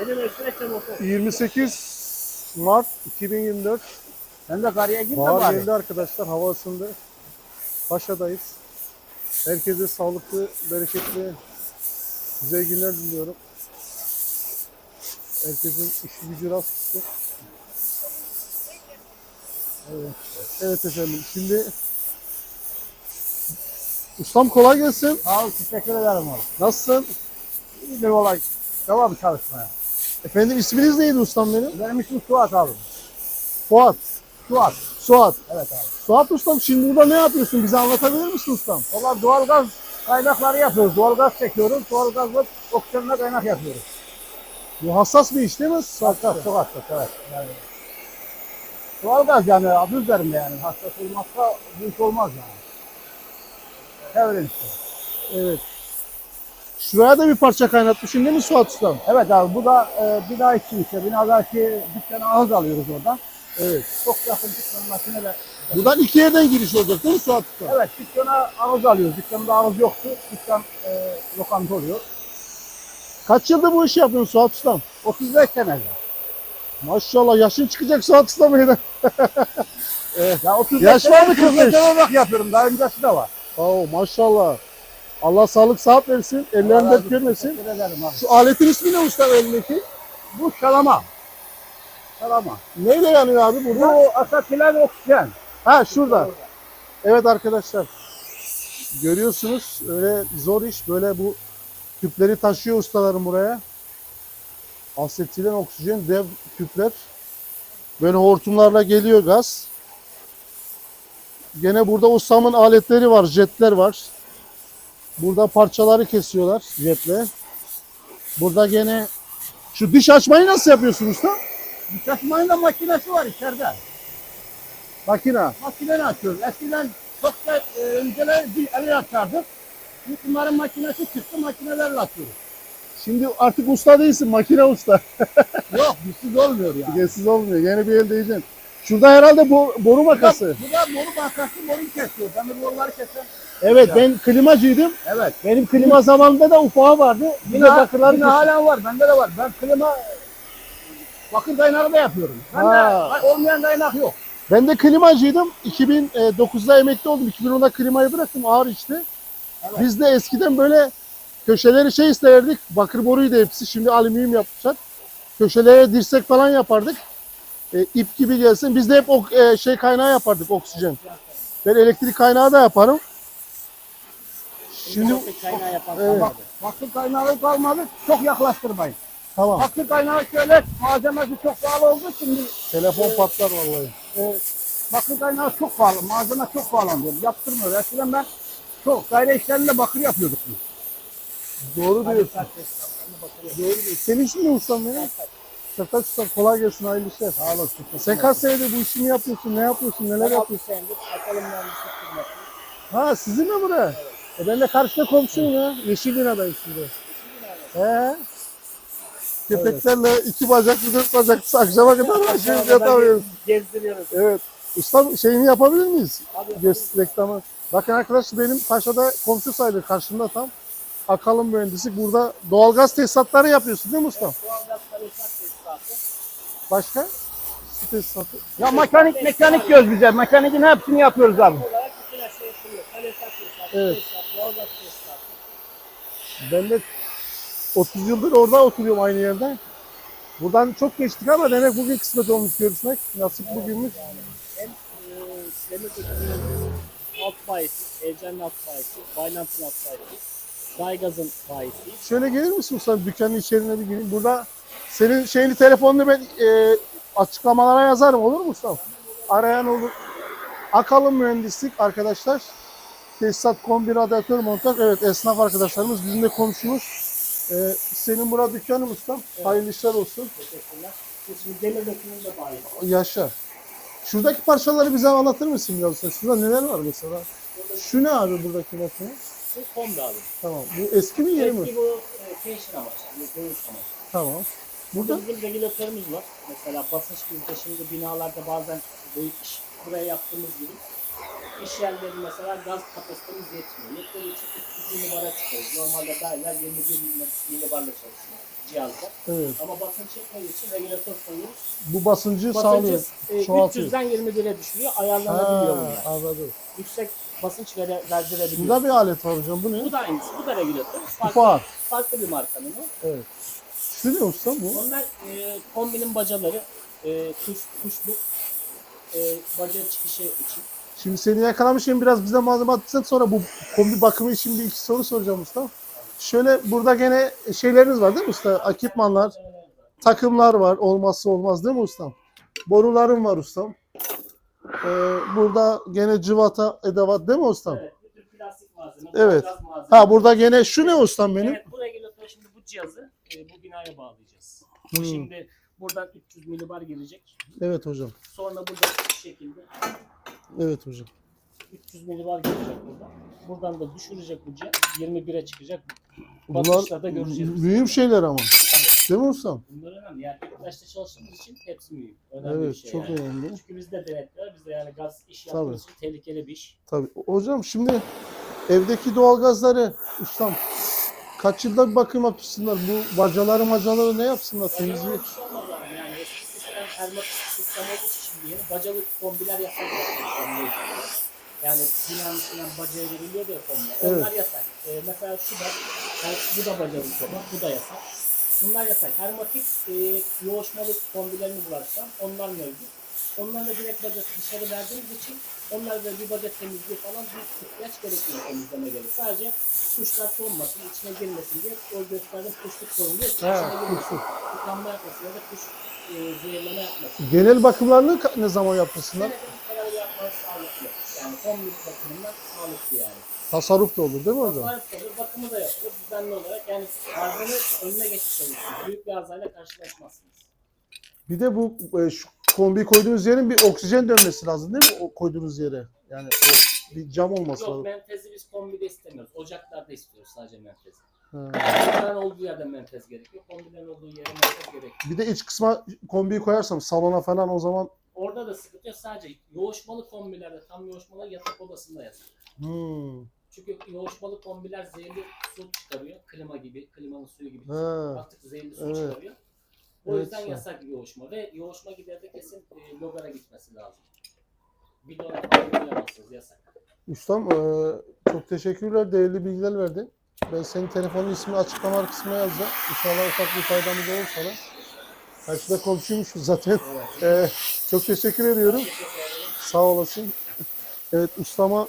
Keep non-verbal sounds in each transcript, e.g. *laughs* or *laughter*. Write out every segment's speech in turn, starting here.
Benim esnekle motor. 28 Mart 2024 Sen de karıya gitme Bahar bari. geldi arkadaşlar. Hava ısındı. Paşa'dayız. Herkese sağlıklı, bereketli, güzel günler diliyorum. Herkesin işi gücü rast gitsin. Evet. evet efendim. Şimdi Ustam kolay gelsin. Sağ ol, teşekkür ederim oğlum. Nasılsın? İyidir olay. Devam çalışmaya. Efendim isminiz neydi ustam benim? Benim ismim Suat abi. Fuat. Suat. Suat. Evet abi. Suat ustam şimdi burada ne yapıyorsun? Bize anlatabilir misin ustam? Valla doğalgaz kaynakları yapıyoruz. Doğalgaz çekiyoruz. Doğalgazla oksijenle kaynak yapıyoruz. Bu hassas bir iş değil mi? Suat? Hassas, çok hassas evet. Yani, doğalgaz yani adı üzerinde yani. Hassas olmazsa bu iş olmaz yani. Çevirin işte. Evet. Şuraya da bir parça kaynatmışsın değil mi Suat ustam? Evet abi bu da e, bina için işte. Binadaki dükkanı ağız alıyoruz oradan. Evet. Çok yakın dükkan makineyle. Buradan iki yerden giriş olacak değil mi Suat ustam? Evet dükkana ağız alıyoruz. Dükkanda ağız yoktu. Dükkan e, lokanta oluyor. Kaç yıldır bu işi yapıyorsun Suat ustam? 35 sene. Maşallah yaşın çıkacak Suat ustam yine. Ya 35 Yaş var mı sene kırk beş? hizmet olarak yapıyorum. Daha öncesi de var. Oo maşallah. Allah sağlık sıhhat versin. Ellerini dert görmesin. Şu aletin ismi ne ustam elindeki? Bu şalama. Şalama. Neyle yanıyor abi Bu burada? asatilen oksijen. Ha şurada. Evet arkadaşlar. Görüyorsunuz öyle zor iş. Böyle bu tüpleri taşıyor ustalarım buraya. Asetilen oksijen dev tüpler. Böyle hortumlarla geliyor gaz. Gene burada ustamın aletleri var, jetler var. Burada parçaları kesiyorlar jetle. Burada gene şu diş açmayı nasıl yapıyorsun usta? Taşımayın da makinesi var içeride. Makina. Makineyi açıyoruz. Eskiden çok da e, önceler bir el açardık. Şimdi bunların makinesi çıktı makinelerle açıyoruz. Şimdi artık usta değilsin, makine usta. *laughs* Yok bizsiz olmuyor ya. Gelsiz olmuyor. Yeni bir el değeceksin. Şurada herhalde bu boru makası. Bu da boru bankası boru kesiyor. Demir boruları kesen. Evet ben klimacıydım. Evet. Benim klima zamanında da ufağı vardı. Yine bakırlar yine halen var. Bende de var. Ben klima bakır kaynağı da yapıyorum. Bende Ha. olmayan kaynak yok. Ben de klimacıydım. 2009'da emekli oldum. 2010'da klimayı bıraktım. Ağır içti. Evet. Biz de eskiden böyle köşeleri şey isterdik. Bakır boruydu hepsi. Şimdi alüminyum yapmışlar. Köşelere dirsek falan yapardık. E, ip gibi gelsin. Biz de hep ok- e, şey kaynağı yapardık oksijen. Ben elektrik kaynağı da yaparım. Şimdi kaynağı yapan Evet. Bak, kaynağı kalmadı. Çok yaklaştırmayın. tamam. Bakır kaynağı şöyle malzemesi çok pahalı oldu şimdi. Telefon patlar vallahi. E, bakır kaynağı çok pahalı. Malzeme çok pahalanıyor. Yaptırmıyor. Eskiden ben çok daire işlerinde bakır yapıyorduk biz. Doğru diyorsun. Doğru diyorsun. Senin işin ne ustam benim? Sertaç ustam kolay gelsin hayırlı işler. Sağ olasın. Sen kaç senedir bu işi mi yapıyorsun? Ne yapıyorsun? Neler yapıyorsun? senedir atalım mühendislik. Ha sizin mi bura? E ben de karşıda komşuyum ya. Yeşil binadayım şimdi. He. Köpeklerle iki bacaklı dört bacaklı akşama kadar aşırı yatamıyoruz. Gezdiriyoruz. Evet. Ustam şeyini yapabilir miyiz? Abi, Göz reklamı. Bakın arkadaş benim Paşa'da komşu sayılır karşımda tam. Akalım mühendisi. Burada doğalgaz tesisatları yapıyorsun değil mi ustam? Doğalgaz tesisatı. Başka? Su tesisatı. Ya mekanik mekanik göz bize. Mekanikin hepsini yapıyoruz abi. Olarak bütün her şey. Evet. Ben de 30 yıldır orada oturuyorum aynı yerde. Buradan çok geçtik ama demek bugün kısmet olmuş görüşmek. Nasip bugünmüş. Hem e, demir dökümünün alt bayisi, Evcen'in alt bayisi, Baylant'ın alt bayisi, Daygaz'ın bayisi. Şöyle gelir misin usta dükkanın içeriğine bir gireyim. Burada senin şeyli telefonunu ben e, açıklamalara yazarım olur mu ustam? Arayan olur. Akalım mühendislik arkadaşlar. Tesisat kombi radyatör montaj. Evet esnaf arkadaşlarımız bizim de komşumuz. E, senin burada dükkanın ustam. Hayırlı işler olsun. Teşekkürler. Şimdi demir dökümünün de. Yaşa. Şuradaki parçaları bize anlatır mısın biraz? usta? Şurada neler var mesela? Şu ne abi buradaki makine? Bu kombi abi. Tamam. Bu eski mi yeni mi? Eski bu e, pension amaçlı, bu dövüş amaçlı. Tamam. Burada Burada bizim regülatörümüz var. Mesela basınç bizde şimdi binalarda bazen bu iş buraya yaptığımız gibi İş yerleri mesela gaz kapasitemiz yetmiyor. Yettiği için 300 milibar'a çıkıyoruz. Normalde derler 21 milibarla çalışıyor cihazda. Evet. Ama basınç çekmediği için regülatör koyuyoruz. Bu basıncı Basıncı sağlıyor. e, çoğaltıyor. 300'den 21'e düşürüyor. Ayarlanabiliyor Ha, bunlar. anladım. Yüksek basınç vere, verdirebiliyor. Burada bir alet var hocam. Bu ne? Bu da aynısı. Bu da regülatör. Farklı, Kupar. farklı bir markanın o. Evet. Şu ne usta bu? Onlar e, kombinin bacaları, e, kuş, kuşluk, e, baca çıkışı için. Şimdi seni yakalamışım biraz bize malzeme attıktan sonra bu kombi bakımı için bir iki soru soracağım usta. Şöyle burada gene şeyleriniz var değil mi usta? Ekipmanlar, takımlar var. Olmazsa olmaz değil mi ustam? Borularım var ustam. Ee, burada gene cıvata edevat değil mi ustam? Evet, bütün plastik malzeme, Evet. malzeme. Ha burada gene şu ne ustam benim? Evet, bu regülatör şimdi bu cihazı e, bu binaya bağlayacağız. Bu Hmm. Şimdi buradan 300 milibar girecek. Evet hocam. Sonra burada şu şekilde Evet hocam. 300 milibar girecek buradan. Buradan da düşürecek bu cihaz. 21'e çıkacak. Bunlar Basınçlarda göreceğiz. mühim şeyler ama. Değil mi ustam? Bunlar önemli. Yani ilk başta çalıştığımız için hepsi mühim. Önemli bir Evet şey çok yani. önemli. Çünkü bizde denetler, bizde yani gaz iş yaptığımız için tehlikeli bir iş. Tabii. Hocam şimdi evdeki doğalgazları ustam kaç yılda bir bakım yapsınlar? Bu bacaları macaları ne yapsınlar? Temizliği. Temizliği. Olmaz abi. Yani eski sistem hermetik sistem olduğu için şimdi yeni bacalı kombiler yasak. yani. Binanın içinden bacaya veriliyor ya kombiler. Evet. Onlar yasak. Ee, mesela şu da, yani bu da bacalı soba, bu da yasak. Bunlar yasak. Hermetik e, yoğuşmalı kombilerimiz var şu an. Onlar mevcut. Onlarla direkt bacası dışarı verdiğimiz için onlarla bir baca temizliği falan bir ihtiyaç gerekmiyor temizleme gerekiyor. Sadece kuşlar konmasın, içine girmesin diye o gösterdiğim kuşluk soruluyor. ki Ha, içine girmesin. kuşluk. Yıkanma yapmasın ya da kuş e, zehirleme yapmasın. Genel bakımlarını ka- ne zaman yaptırsınlar? Senede bir karar yapması sağlıklı. Yani kombi bakımından sağlıklı yani. Tasarruf da olur değil mi hocam? Tasarruf olur, bakımı da yapılır düzenli olarak. Yani arızanın önüne geçmiş olursunuz. Büyük bir arızayla karşılaşmazsınız. Bir de bu e, şu kombi koyduğunuz yerin bir oksijen dönmesi lazım değil mi? O koyduğunuz yere. Yani o bir cam olması Yok lazım. menfezi biz kombide istemiyoruz. Ocaklarda istiyoruz sadece menfezi. Kombilerin olduğu yerde menfez gerekiyor. Kombilerin olduğu yere menfez gerekiyor. Bir de iç kısma kombiyi koyarsam salona falan o zaman Orada da sıkıntı yok. Sadece yoğuşmalı kombilerde tam yoğuşmalı yatak odasında yasak. hmm. Çünkü yoğuşmalı kombiler zehirli su çıkarıyor. Klima gibi, klimanın suyu gibi. Ha. Artık zehirli su Evet. çıkarıyor. O Evet, yüzden yasak yoğuşma ve yoğuşma giderde kesin e, logara gitmesi lazım. Bidona falan koyamazsınız yasak. Ustam e, çok teşekkürler. Değerli bilgiler verdin. Ben senin telefonun ismini açıklama kısmına yazacağım. İnşallah ufak bir faydamız olur sana. Karşıda komşuymuşuz zaten. *laughs* E, çok teşekkür ediyorum. Teşekkür. Sağ olasın. Evet ustama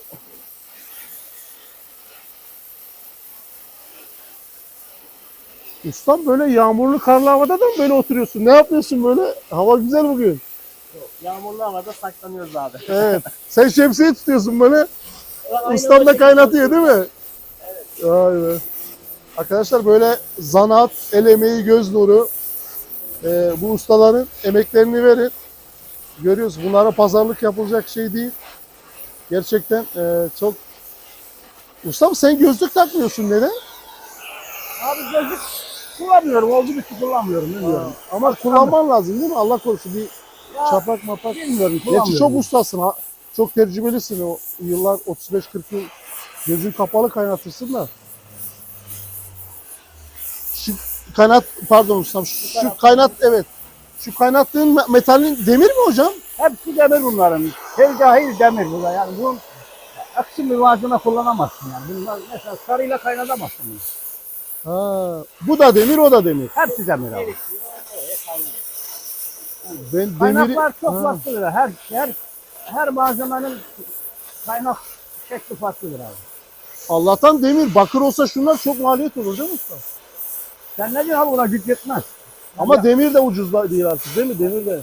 Ustam böyle yağmurlu karlı havada da mı böyle oturuyorsun? Ne yapıyorsun böyle? Hava güzel bugün. Yok, Yağmurlu havada saklanıyoruz abi. Evet. Sen şemsiye tutuyorsun böyle. Ustam o da kaynatıyor değil mi? Vay be. Arkadaşlar böyle zanaat, el emeği, göz nuru. Ee, bu ustaların emeklerini verin. Görüyoruz bunlara pazarlık yapılacak şey değil. Gerçekten e, çok... Ustam sen gözlük takmıyorsun neden? Abi gözlük kullanmıyorum. Oldu bitti kullanmıyorum. Bilmiyorum. Ama kullanman lazım değil mi? Allah korusun bir Ya, çapak mapak. Bilmiyorum. Gerçi kullanmıyorum. çok ustasın ha. Çok tecrübelisin o yıllar 35-40 yıl gözün kapalı kaynatırsın da. Şu kaynat pardon ustam şu kaynat evet. Şu kaynattığın me- metalin demir mi hocam? Hepsi demir bunların. Cahil demir bu da. Yani bunun aksi bir malzeme kullanamazsın yani. Bunlar mesela sarıyla kaynatamazsın bunu. Ha, bu da demir o da demir. Hepsi demir abi. Ben demiri Kaynaklar çok Ha, farklıdır. Her her her malzemenin kaynak şekli farklıdır abi. Allah'tan demir. Bakır olsa şunlar çok maliyet olur değil mi usta? Sen ne diyorsun abi buna güç yetmez. Ama demir de ucuz değil artık değil mi? Demir de.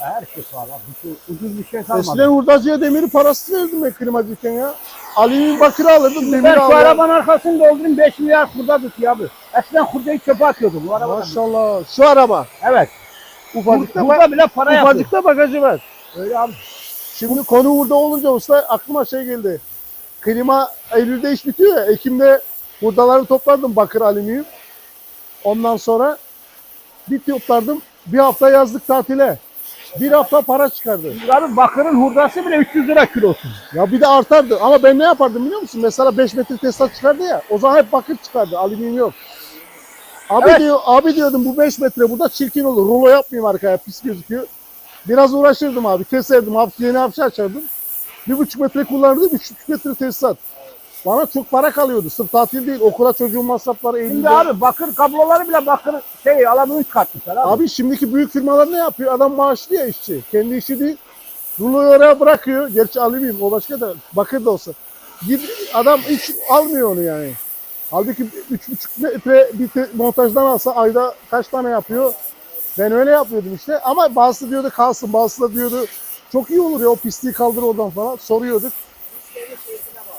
Her şey abi. Bir şey- ucuz bir şey kalmadı. Eskiden hurdacıya demiri parası verdim ben klimacıyken ya. Alüminyum bakırı alırdım demir Ben şu alırdım. arabanın arkasını doldurayım 5 milyar kurda tutuyor abi. Eskiden hurdayı çöpe atıyordum bu arabada. Maşallah. Şu araba. Evet. Ufacıkta, Burada bile para yapıyor. ufacıkta bagajı var. Öyle abi. Şimdi konu burada olunca usta aklıma şey geldi. Klima Eylül'de iş bitiyor ya. Ekim'de hurdaları toplardım bakır alüminyum. Ondan sonra bir toplardım. Bir hafta yazlık tatile. Bir hafta para çıkardı. Abi bakırın hurdası bile 300 lira kilosu. Ya bir de artardı ama ben ne yapardım biliyor musun? Mesela 5 metre tesisat çıkardı ya. O zaman hep bakır çıkardı. Alüminyum yok. Abi Evet. diyor, abi diyordum bu 5 metre burada çirkin olur. Rulo yapmayayım arkaya pis gözüküyor. Biraz uğraşırdım abi. Keserdim. Hafif yeni hafif açardım. Bir buçuk metre kullanırdım. Üç buçuk metre tesisat. Bana çok para kalıyordu. Sırf tatil değil. Okula çocuğun masrafları elimde. Şimdi abi bakır kabloları bile bakır şey alüminyum katmışlar abi. Abi şimdiki büyük firmalar ne yapıyor? Adam maaşlı ya işçi. Kendi işi değil. Ruloyu oraya bırakıyor. Gerçi alüminyum o başka da bakır da olsa. Gid, adam hiç almıyor onu yani. Halbuki 3,5 metre bir montajdan alsa ayda kaç tane yapıyor? Ben öyle yapıyordum işte. Ama bazısı diyordu kalsın, bazısı da diyordu çok iyi olur ya o pisliği kaldır oradan falan soruyorduk.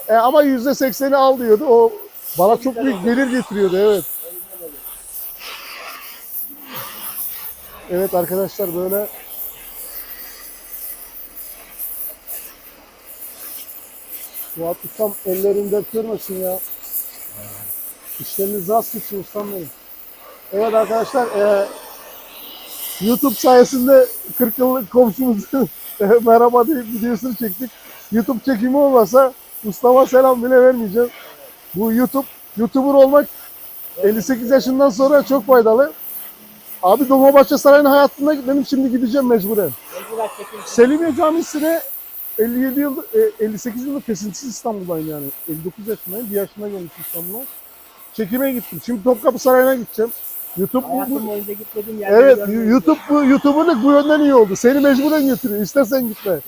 E, ama yüzde sekseni al diyordu. O bana çok büyük gelir getiriyordu evet. Evet arkadaşlar böyle Fuat Ustam ellerini dert görmesin ya. İşleriniz rast gitsin ustam benim. Evet arkadaşlar e, YouTube sayesinde 40 yıllık komşumuzun *laughs* e, merhaba deyip videosunu çektik. YouTube çekimi olmasa Mustafa selam bile vermeyeceğim. Bu YouTube, YouTuber olmak 58 yaşından sonra çok faydalı. Abi Dolmabahçe Sarayı'nın hayatında benim şimdi gideceğim mecburen. Selimiye Camisi'ne 57 yıl, e, 58 yıldır kesintisiz İstanbul'dayım yani. 59 yaşındayım. Bir yaşına gelmişim İstanbul'a. Çekime gittim. Şimdi Topkapı Sarayı'na gideceğim. YouTube bu, Hayatım yerleri Evet. YouTube bu YouTuber'lık bu yönden iyi oldu. Seni mecburen götürüyor. İstersen gitme.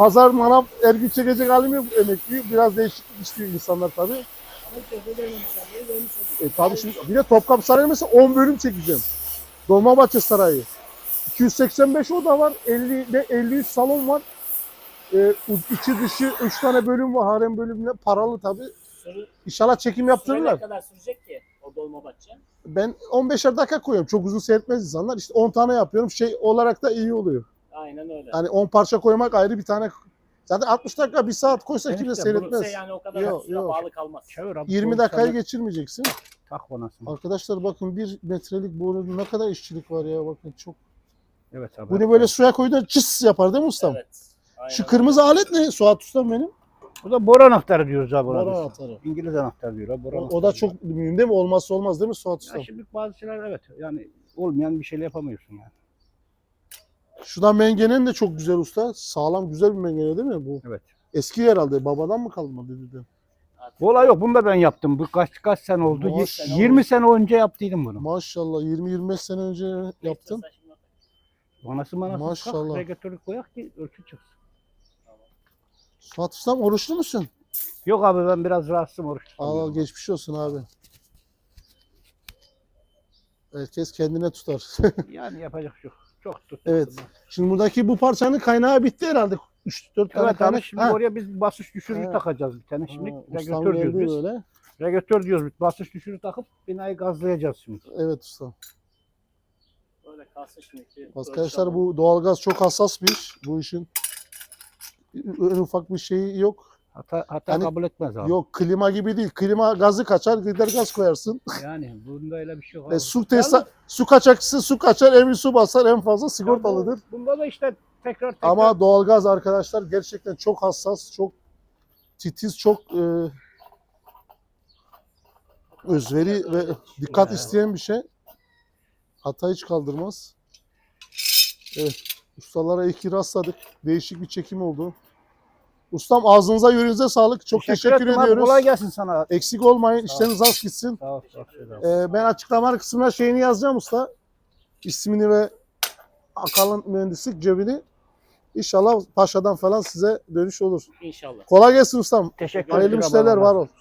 Pazar, manav, her gün çekecek halim yok emekli. Biraz değişiklik istiyor insanlar tabii. E tabii şimdi bir de Topkapı Sarayı mesela 10 bölüm çekeceğim. Dolmabahçe Sarayı. 285 oda var. 50 de 53 salon var. E, içi dışı 3 tane bölüm var. Harem bölümüne paralı tabii. İnşallah çekim süre ne yaptırırlar. kadar sürecek ki o Dolmabahçe? Ben 15'er dakika koyuyorum. Çok uzun seyretmez insanlar. İşte 10 tane yapıyorum. Şey olarak da iyi oluyor. Hani 10 parça koymak ayrı bir tane. Zaten 60 dakika 1 saat koysa Evet kimse seyretmez. Şey yani o kadar Yok, yok. bağlı kalmaz. Çevir abi. 20 Doğru dakikayı sana geçirmeyeceksin. Tak bonasını. Arkadaşlar bakın bir metrelik boru ne kadar işçilik var ya bakın çok. Evet abi. Bunu böyle suya koyduğunda çıs yapar değil mi ustam? Evet. Aynen Şu kırmızı alet ne Suat ustam benim? Bu da boru anahtarı diyoruz abi. biz. anahtarı. İngiliz anahtarı diyorlar. Boru O, anahtarı o da çok mühim değil mi? Olmazsa olmaz değil mi Suat ustam? Ya şimdi bazı şeyler evet yani olmayan bir şeyle yapamıyorsun yani. Şuradan mengenen de çok güzel usta. Sağlam güzel bir mengene değil mi bu? Evet. Eski herhalde babadan mı kalma Bu olay yok. Bunu da ben yaptım. Bu kaç kaç sene oldu? Maşallah. 20 sene önce yaptıydım bunu. Maşallah 20-25 sene önce yaptın. Manası manası Maşallah. kalk. Regülatörü koyak ki ölçü çıksın. Suat ustam oruçlu musun? Yok abi ben biraz rahatsızım oruç Al al tutamıyorum. geçmiş olsun abi. Herkes kendine tutar. *laughs* Yani yapacak şey yok. Çok tuttu. Evet. Şimdi buradaki bu parçanın kaynağı bitti herhalde. 3-4 tane Evet abi kaynak. şimdi Ha. oraya biz basınç düşürücü Ha. takacağız bir tane. Şimdi Ha, regülatör diyoruz biz. böyle. Regülatör diyoruz biz. Basınç düşürücü takıp binayı gazlayacağız şimdi. Evet ustam. Böyle kalsın şimdi. Arkadaşlar bu doğalgaz çok hassas bir iş. Bu işin en ufak bir şeyi yok. Hata, hata Yani- kabul etmez abi. Yok klima gibi değil. Klima gazı kaçar, gider gaz koyarsın. *laughs* Yani bunda öyle bir şey yok E, abi. su testa, su kaçakçısı su kaçar, evi su basar en fazla sigortalıdır. Bu- Bunda da işte tekrar tekrar Ama doğalgaz arkadaşlar gerçekten çok hassas, çok titiz, çok e, özveri ve dikkat isteyen bir şey. Hata hiç kaldırmaz. Evet, ustalara iyi ki rastladık. Değişik bir çekim oldu. Ustam ağzınıza yüreğinize sağlık. Çok teşekkür, abi. ediyoruz. Kolay gelsin sana. Eksik olmayın. Sağ. İşleriniz az gitsin. Sağ ol. Ee, ben açıklama kısmına şeyini yazacağım usta. İsmini ve Akalın mühendislik cebini. İnşallah Paşa'dan falan size dönüş olur. İnşallah. Kolay gelsin ustam. Teşekkür Hayırlı ederim. müşteriler Allah var ol. olsun.